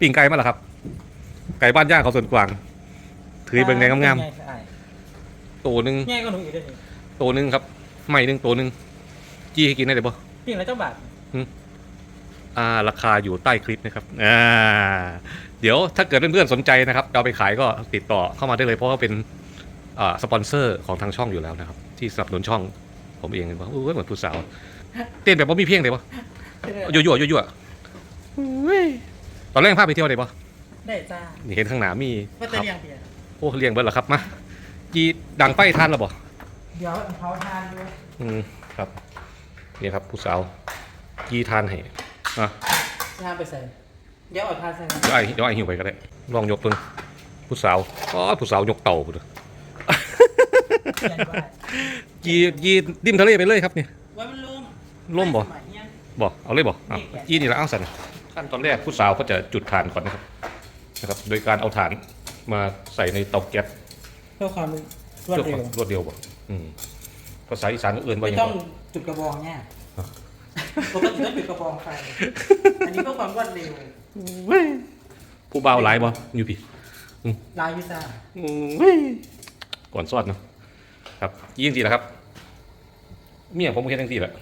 ปิ้งไก่มาแล้วครับ ไก่บ้านย่างเขาส่วนกวาง ถือเบิ่งแดงงามใหญ่ใช่ๆตัวหนึ่งใหญ่ก็หนูอีกด้วยนี่ตัวหนึ่งครับไม่หนึ่งตัวหนึ่งจี้ให้กินได้เลยปะปิ้งแล้วเจ้าบาทอ่า ราคาอยู่ใต้คลิปนะครับอ่าเดี๋ยวถ้าเกิดเพื่อนๆสนใจนะครับจะเอาไปขายก็ติดต่อเข้ามาได้เลยเพราะว่าเป็นอ่าสปอนเซอร์ของทางช่องอยู่แล้วนะครับ ที่สนับสนุนช่องผมเองว่าอู้ยเหมือนผู้สาว เต้นแบบว่ามีเพียงเลยปะยั่วยั่วยั่วยั่ว อุ้ยตอนแรกพาไปเที่ยวเลยปะได้จ้านี่เห็นข้างหน้ามีว่าคจะรับเลี้ยงเบียร์โอ้เลี้ยงเบิร์ดเหรอครับมาจีดังไฟทานหรอบ่เดี๋ยวเขาทานด้วยอืมครับนี่ครับผู้สาวจีทานให้อะทานไปใส่เดี๋ยวเอาทานใส่เดี๋ยวไอ้เดี๋ยวไอ้หิวไปก็ได้ลองยกเพิ่งผู้สาวอ๋อผู้สาวยกเต่าพุ่นเด้อเขียนไว้จีจีริมทะเลไปเลยครับนี่ไว้มันล่มล่มบ่สยเนี่ยบอกเอาเลยบอกอะจีนี่ละอ้างสัน ขั้นตอนแรกผู้สาวก็จะจุดถ่านก่อนนะครับนะครับ โดยการเอาถ่านมาใส่ในเตาแก๊สเพื่อความรวดเพื่อเร็คววามรวดเร็วบ่อืมภาษาอีสานก็เอื่นว่าไม่อย่างต้องไรจุดกระบองเนี่ยปกติต้องจุดกระบองไฟอันนี้เพื่อความรวดเร็วผู้บ่าวหลายบ่อยู่พี่ลายพิซซ่าก่อนซอดเนาะครับยิ่งทีละครับ เมียผมก็เห็นทั้งทีแหละ